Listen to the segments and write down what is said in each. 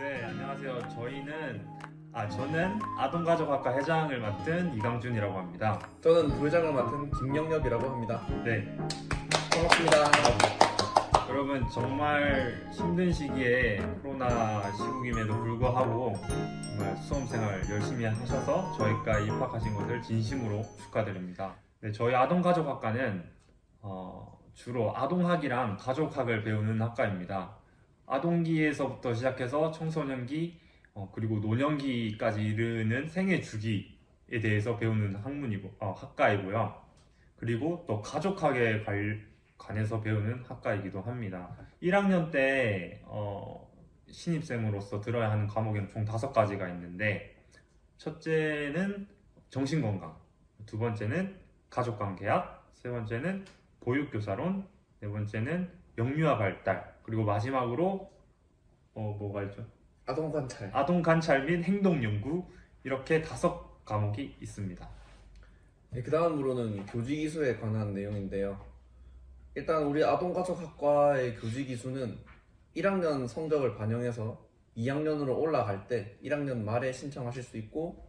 네, 안녕하세요. 저희는 아 저는 아동가족학과 회장을 맡은 이강준이라고 합니다. 저는 부회장을 맡은 김영엽이라고 합니다. 네, 반갑습니다. 여러분 정말 힘든 시기에 코로나 시국임에도 불구하고 정말 수험생활 열심히 하셔서 저희과 입학하신 것을 진심으로 축하드립니다. 네, 저희 아동가족학과는 어, 주로 아동학이랑 가족학을 배우는 학과입니다. 아동기에서부터 시작해서 청소년기 어, 그리고 노년기까지 이르는 생애 주기에 대해서 배우는 학문이고 어, 학과이고요. 그리고 또 가족학에 관, 관해서 배우는 학과이기도 합니다. 1학년 때 어, 신입생으로서 들어야 하는 과목은 총 다섯 가지가 있는데 첫째는 정신건강, 두 번째는 가족관계학, 세 번째는 보육교사론, 네 번째는 영유아 발달, 그리고 마지막으로 어 뭐가 있죠? 아동 관찰. 아동 관찰 및 행동 연구 이렇게 다섯 과목이 있습니다. 네, 그 다음으로는 교직 이수에 관한 내용인데요. 일단 우리 아동가족학과의 교직 이수는 1학년 성적을 반영해서 2학년으로 올라갈 때 1학년 말에 신청하실 수 있고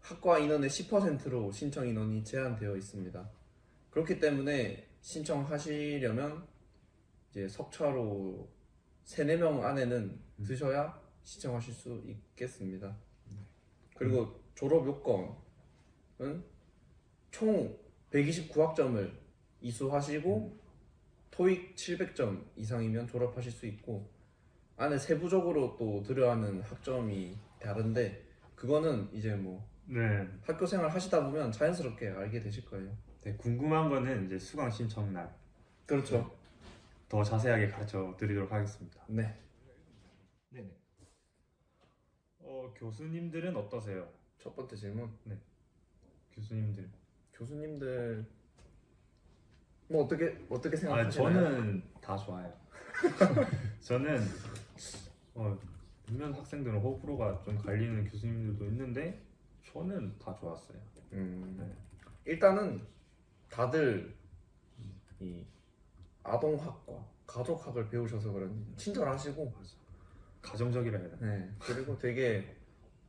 학과 인원의 10%로 신청 인원이 제한되어 있습니다. 그렇기 때문에 신청하시려면 이제 석차로 3, 4명 안에는 드셔야 신청하실 수 있겠습니다. 그리고 졸업 요건은 총 129학점을 이수하시고 토익 700점 이상이면 졸업하실 수 있고 안에 세부적으로 또 들어야 하는 학점이 다른데 그거는 이제 뭐 네. 학교 생활 하시다 보면 자연스럽게 알게 되실 거예요. 네, 궁금한 거는 이제 수강 신청 날더 그렇죠. 자세하게 가르쳐 드리도록 하겠습니다. 네. 네네. 어, 교수님들은 어떠세요? 첫 번째 질문. 교수님들. 교수님들 뭐 어떻게 어떻게 아, 생각하시나요? 저는 다 좋아요. 저는 어, 몇몇 학생들은 호불호가 좀 갈리는 교수님들도 있는데 저는 다 좋았어요. 음, 네. 일단은 다들 이 아동학과 가족학을 배우셔서 그런지 친절하시고 가정적이라 해야 되나? 네, 그리고 되게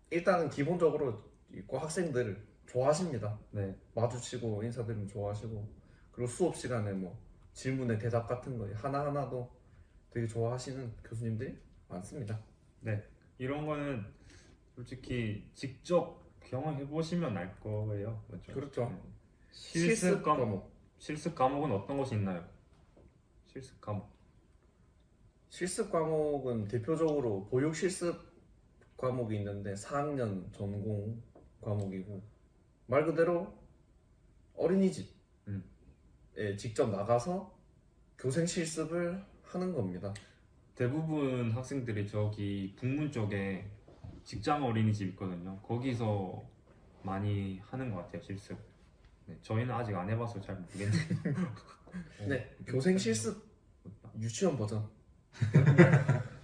일단은 기본적으로 있고 학생들을 좋아하십니다. 네. 마주치고 인사드리면 좋아하시고 그리고 수업 시간에 뭐 질문에 대답 같은 거 하나 하나도 되게 좋아하시는 교수님들이 많습니다. 이런 거는 솔직히 직접 경험해 보시면 알 거예요. 그렇죠. 네. 실습. 과목. 실습 과목은 어떤 것이 있나요? 실습 과목. 실습 과목은 대표적으로 보육 실습 과목이 있는데 4학년 전공 과목이고 말 그대로 어린이집에 음. 직접 나가서 교생 실습을 하는 겁니다. 대부분 학생들이 저기 북문 쪽에 직장 어린이집 있거든요. 거기서 많이 하는 것 같아요 실습. 네, 저희는 아직 안 해봐서 잘 모르겠는데. 네, 교생 실습 유치원 버전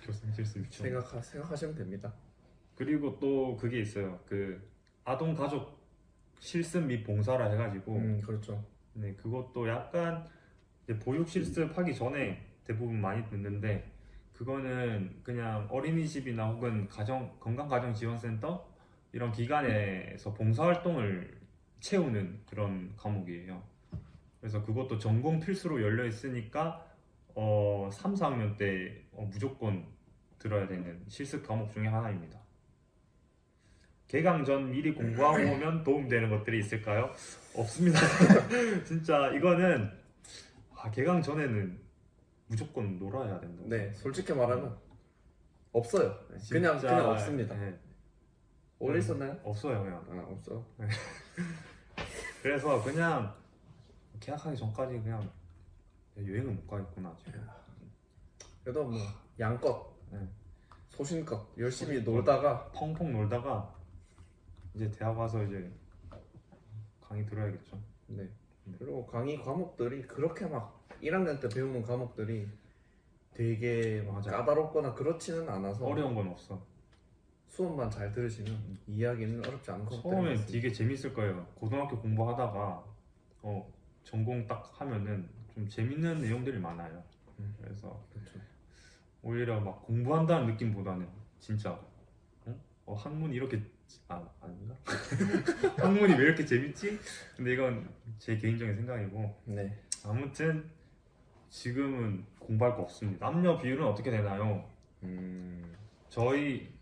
교생 실습 유치원. 생각하, 생각하시면 됩니다. 그리고 또 그게 있어요. 그 아동 가족 실습 및 봉사라 해가지고 음, 그렇죠. 네 그것도 약간 이제 보육 실습하기 전에 대부분 많이 듣는데 그거는 그냥 어린이집이나 혹은 가정 건강 가정 지원센터 이런 기관에서 봉사 활동을 채우는 그런 과목이에요. 그래서 그것도 전공 필수로 열려 있으니까 어 3, 4학년 때 어, 무조건 들어야 되는 실습 과목 중에 하나입니다. 개강 전 미리 공부하고 오면 도움되는 것들이 있을까요? 없습니다. 진짜 이거는 아, 개강 전에는 무조건 놀아야 된다. 네, 솔직히 말하면 없어요. 그냥 그냥 없습니다. 네, 원래 있었나요? 없어요 그냥. 아, 없어. 그래서 그냥 계약하기 전까지 그냥 여행을 못 가겠구나 지금. 그래도 뭐 양껏 네. 소신껏 열심히. 놀다가 펑펑 놀다가 이제 대학 와서 이제 강의 들어야겠죠. 네. 그리고 강의 과목들이 그렇게 막 1학년 때 배우는 과목들이 되게 막 맞아. 까다롭거나 그렇지는 않아서 어려운 건 없어. 수업만 잘 들으시면 이해하기는 어렵지 것들이 처음엔. 되게 재밌을 거예요. 고등학교 공부하다가 어 전공 딱 하면은 좀 재밌는 내용들이 많아요. 음. 그래서 그렇죠. 오히려 막 공부한다는 느낌보다는 진짜 어? 어, 학문이 이렇게 아 아닌가? 학문이 왜 이렇게 재밌지? 근데 이건 제 개인적인 생각이고 네. 아무튼 지금은 공부할 거 없습니다. 남녀 비율은 어떻게 되나요? 음. 저희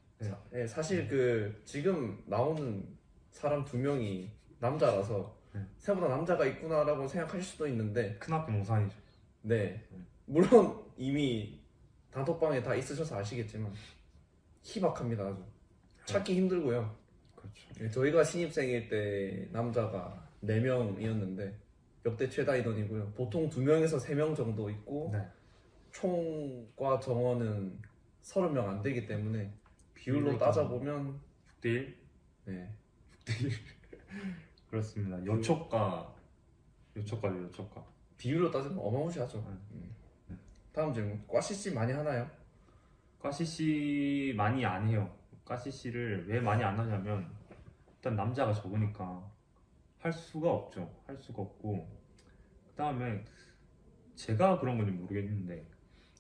네, 사실 그 지금 나오는 사람 두 명이 남자라서 네. 생각보다 남자가 있구나라고 생각하실 수도 있는데 큰학교 몽산이죠. 네 음. 물론 이미 단톡방에 다 있으셔서 아시겠지만 희박합니다 아주 찾기 힘들고요 그렇죠. 네, 저희가 신입생일 때 남자가 4명이었는데 역대 최다 인원이고요 보통 2명에서 3명 정도 있고 네. 총과 정원은 30명 안 되기 때문에 비율로 비율로 따져보면 6대1 네. 그렇습니다. 여초과 여초과죠 여초과. 비율로 따지면 어마무시하죠. 음. 음. 다음 질문. 과시씨 많이 하나요? 까시씨 많이 안 해요. 까시씨를 왜 많이 안 하냐면 일단 남자가 적으니까 할 수가 없죠. 할 수가 없고 그 다음에 제가 그런 건지 모르겠는데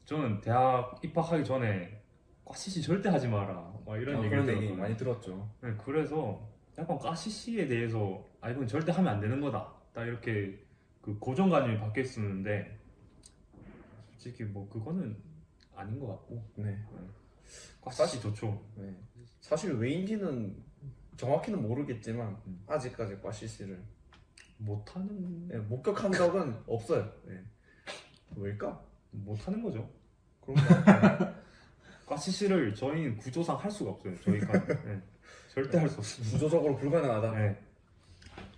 저는 대학 입학하기 전에 까시씨 절대 하지 마라 막 이런 아, 얘기를 그런 얘기 들었거든요. 많이 들었죠. 네, 그래서 약간 까시씨에 대해서 아 이건 절대 하면 안 되는 거다. 딱 이렇게 그 고정관념이 박혀 있었는데 솔직히 뭐 그거는 아닌 것 같고 네. 까시씨 좋죠. 네. 사실 왜인지는 정확히는 모르겠지만 음. 아직까지 과시씨를 못하는 네, 목격한 적은 없어요. 네. 왜일까? 못하는 거죠. 그런 거 같아요. 까시씨를 저희는 구조상 할 수가 없어요. 저희가 네, 절대 할 수 없습니다. 구조적으로 불가능하다. 네.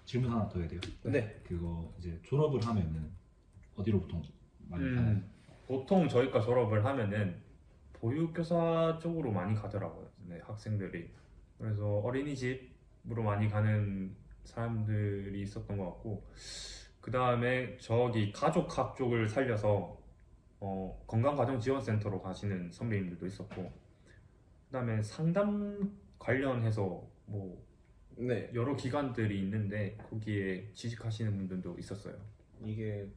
질문 하나 더 해야 돼요. 네. 그거 이제 졸업을 하면은 어디로 보통 많이? 음, 보통 저희과 졸업을 하면은 보육교사 쪽으로 많이 가더라고요. 네, 학생들이. 그래서 어린이집으로 많이 가는 사람들이 있었던 것 같고, 그 다음에 저기 가족학 쪽을 살려서 어, 건강가정지원센터로 가시는 선배님들도 있었고, 그 다음에 상담 관련해서 뭐 네. 여러 기관들이 있는데 거기에 취직하시는 분들도 있었어요. 이게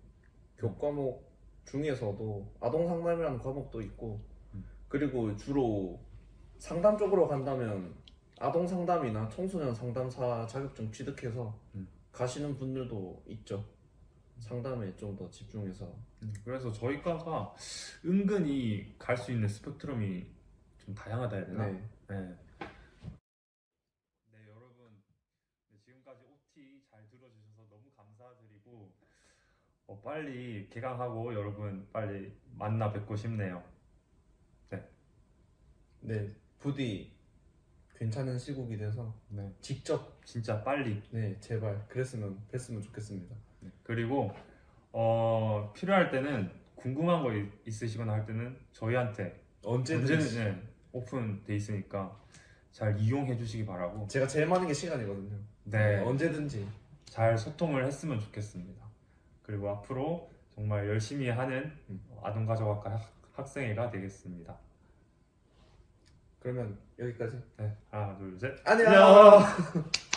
교과목 중에서도 아동 상담이라는 과목도 있고 음. 그리고 주로 상담 쪽으로 간다면 아동 상담이나 청소년 상담사 자격증 취득해서 음. 가시는 분들도 있죠. 상담에 좀 더 집중해서 음, 그래서 저희 과가 은근히 갈 수 있는 스펙트럼이 좀 다양하다 해야 되나? 네. 네. 네, 여러분. 네, 지금까지 OT 잘 들어주셔서 너무 감사드리고, 어, 빨리 개강하고 여러분 빨리 만나 뵙고 싶네요. 네 부디 괜찮은 시국이 돼서 네. 직접 진짜 빨리. 네 제발 그랬으면 뵀으면 좋겠습니다. 네. 그리고, 어, 필요할 때는 궁금한 거 있- 있으시거나 할 때는 저희한테 언제든지 언제든 네, 오픈돼 있으니까 잘 이용해 주시기 바라고. 제가 제일 많은 게 시간이거든요. 네. 언제든지 잘 소통을 했으면 좋겠습니다. 그리고 앞으로 정말 열심히 하는 음. 아동가족학과 학- 학생회가 되겠습니다. 그러면 여기까지 네, 하나, 둘, 셋. 안녕.